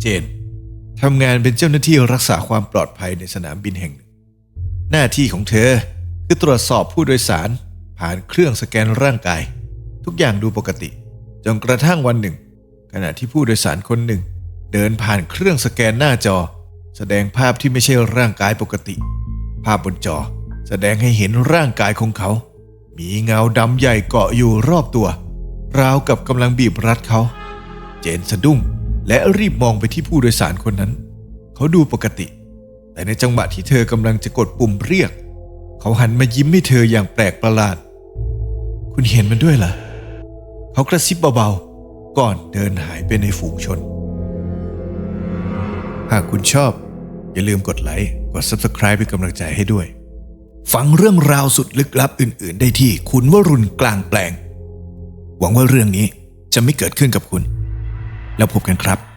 เจนทำงานเป็นเจ้าหน้าที่รักษาความปลอดภัยในสนามบินแห่งหนึ่ง หน้าที่ของเธอคือตรวจสอบผู้โดยสาร ผ่านเครื่องสแกนร่างกาย ทุกอย่างดูปกติจนกระทั่งวันหนึ่ง ขณะที่ผู้โดยสารคนหนึ่ง เดินผ่านเครื่องสแกนหน้าจอ แสดงภาพที่ไม่ใช่ร่างกายปกติ ภาพบนจอ แสดงให้เห็นร่างกายของเขา มีเงาดำใหญ่เกาะอยู่รอบตัว ราวกับกำลังบีบรัดเขา เจนสะดุ้ง และรีบมองไปที่ผู้โดยสารคนนั้น เขาดูปกติ แต่ในจังหวะที่เธอกำลังจะกดปุ่มเรียก เขาหันมายิ้มให้เธออย่างแปลกประหลาด คุณเห็นมันด้วยเหรอเขากระซิบเบาๆ ก่อนเดินหายไปในฝูงชน หากคุณชอบ อย่าลืมกดไลค์กด Subscribe เป็นกำลังใจให้ด้วย ฟังเรื่องราวสุดลึกลับอื่น ๆ ได้ที่คุณวรุณกลางแปลง หวังว่าเรื่องนี้จะไม่เกิดขึ้นกับคุณ แล้วพบกันครับ